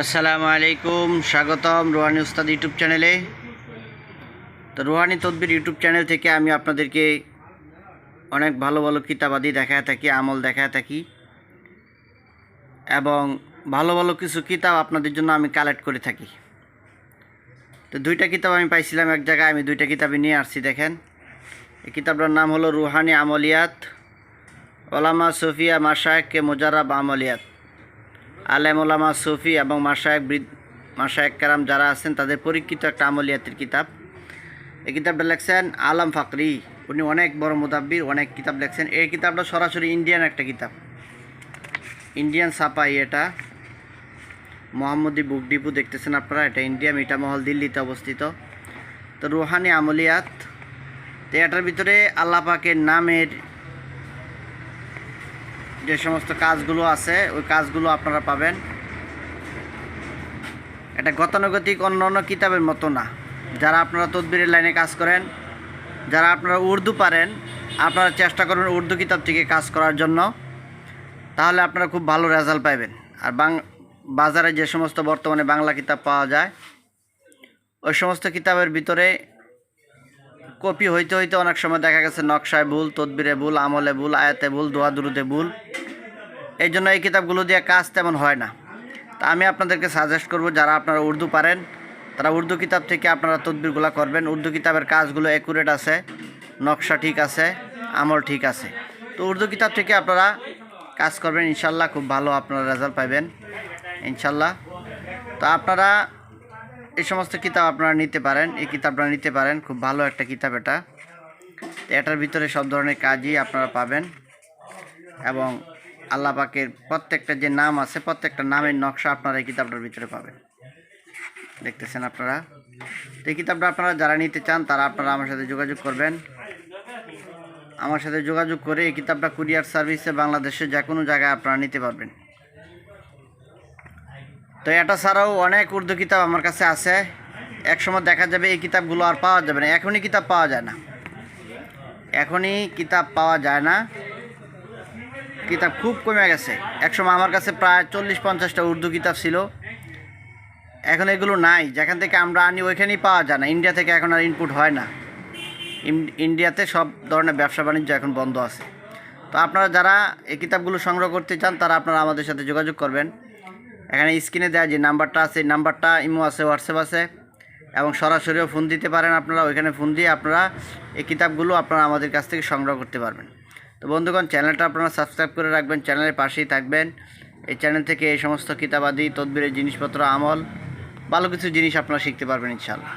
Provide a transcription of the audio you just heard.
আসসালামু আলাইকুম, স্বাগতম রোহানি উস্তাদ ইউটিউব চ্যানেলে। তো রোহানি তদবির ইউটিউব চ্যানেল থেকে আমি আপনাদেরকে অনেক ভালো ভালো কিতাবাদি দেখায় থাকি, আমল দেখায় থাকি। এবং ভালো ভালো কিছু কিতাব আপনাদের জন্য আমি কালেক্ট করে থাকি। তো দুইটা কিতাব আমি পাইছিলাম এক জায়গায়, আমি দুইটা কিতাবই নিয়ে আসছি, দেখেন। এই কিতাবটার নাম হলো রুহানি আমলিয়াত, ওলামা সফিয়া মাসায়ককে মোজারাব আমলিয়াত। আলেম ওলামা সুফি এবং মাসায়েক মাসায়েক কারাম যারা আছেন, তাদের পরীক্ষিত একটা আমলিয়াতের কিতাব। এই কিতাবটা লেখছেন আলম ফাকরি। উনি অনেক বড় মুদাব্বির, অনেক কিতাব লেখছেন। এই কিতাবটা সরাসরি ইন্ডিয়ান একটা কিতাব। ইন্ডিয়ান ছাপাই এটা। মোহাম্মদী বুক ডিপু দেখতেছেন আপনারা, এটা ইন্ডিয়া মিটামহল দিল্লিতে অবস্থিত। তো রুহানি আমলিয়াত তো এটার ভিতরে আল্লাহ পাকের নামের যে সমস্ত কাজগুলো আছে, ওই কাজগুলো আপনারা পাবেন। এটা গতানুগতিক অন্য অন্য কিতাবের মতো না। যারা আপনারা তদবিরের লাইনে কাজ করেন, যারা আপনারা উর্দু পারেন, আপনারা চেষ্টা করবেন উর্দু কিতাব থেকে কাজ করার জন্য। তাহলে আপনারা খুব ভালো রেজাল্ট পাবেন আর বাং বাজারে যে সমস্ত বর্তমানে বাংলা কিতাব পাওয়া যায়, ওই সমস্ত কিতাবের ভিতরে কপি হইতে হইতে অনেক সময় দেখা গেছে নকশায় ভুল, তদবিরে ভুল, আমলে ভুল, আয়াতে ভুল দোয়া দুরুতে ভুল। এই জন্য এই কিতাবগুলো দিয়ে কাজ তেমন হয় না। তা আমি আপনাদেরকে সাজেস্ট করব, যারা আপনারা উর্দু পারেন, তারা উর্দু কিতাব থেকে আপনারা তদবিরগুলো করবেন। উর্দু কিতাবের কাজগুলো অ্যাকুরেট আছে, নকশা ঠিক আছে, আমল ঠিক আছে। তো উর্দু কিতাব থেকে আপনারা কাজ করবেন, ইনশাল্লাহ খুব ভালো আপনারা রেজাল্ট পাবেন ইনশাল্লাহ। তো আপনারা এই সমস্ত কিতাব আপনারা নিতে পারেন, এই কিতাবটা নিতে পারেন, খুব ভালো একটা কিতাব এটা। এটার ভিতরে সব ধরনের কাজই আপনারা পাবেন এবং আল্লাহ পাকের প্রত্যেকটা যে নাম আছে, প্রত্যেকটা নামের নকশা আপনারা এই কিতাবটার ভিতরে পাবেন। দেখতেছেন আপনারা? এই কিতাবটা আপনারা যারা নিতে চান, তারা আপনারা আমার সাথে যোগাযোগ করবেন। আমার সাথে যোগাযোগ করে এই কিতাবটা কুরিয়ার সার্ভিসে বাংলাদেশে যে কোনো জায়গায় আপনারা নিতে পারবেন। তো এটা ছাড়াও অনেক উর্দু কিতাব আমার কাছে আছে। একসময় দেখা যাবে এই কিতাবগুলো আর পাওয়া যাবে না। এখনই কিতাব পাওয়া যায় না। এখনই কিতাব পাওয়া যায় না। কিতাব খুব কমে গেছে। একসময় আমার কাছে প্রায় চল্লিশ পঞ্চাশটা উর্দু কিতাব ছিল। এখন এগুলো নাই, যেখান থেকে আমরা আনি ওইখানেই পাওয়া যায় না। ইন্ডিয়া থেকে এখন আর ইনপুট হয় না। ইন্ডিয়াতে সব ধরনের ব্যবসা বাণিজ্য এখন বন্ধ আছে। তো আপনারা যারা এই কিতাবগুলো সংগ্রহ করতে চান, তারা আপনারা আমাদের সাথে যোগাযোগ করবেন। এখানে স্ক্রিনে দেওয়া যে নাম্বারটা আছে, এই নাম্বারটা ইমো আছে, হোয়াটসঅ্যাপ আছে। এবং সরাসরিও ফোন দিতে পারেন আপনারা। ওইখানে ফোন দিয়ে আপনারা এই কিতাবগুলো আপনারা আমাদের কাছ থেকে সংগ্রহ করতে পারবেন। তো বন্ধুগণ, চ্যানেলটা আপনারা সাবস্ক্রাইব করে রাখবেন, চ্যানেলের পাশেই থাকবেন। এই চ্যানেল থেকে এই সমস্ত কিতাবাদি, তদবিরের জিনিসপত্র, আমল, ভালো কিছু জিনিস আপনারা শিখতে পারবেন ইনশাল্লাহ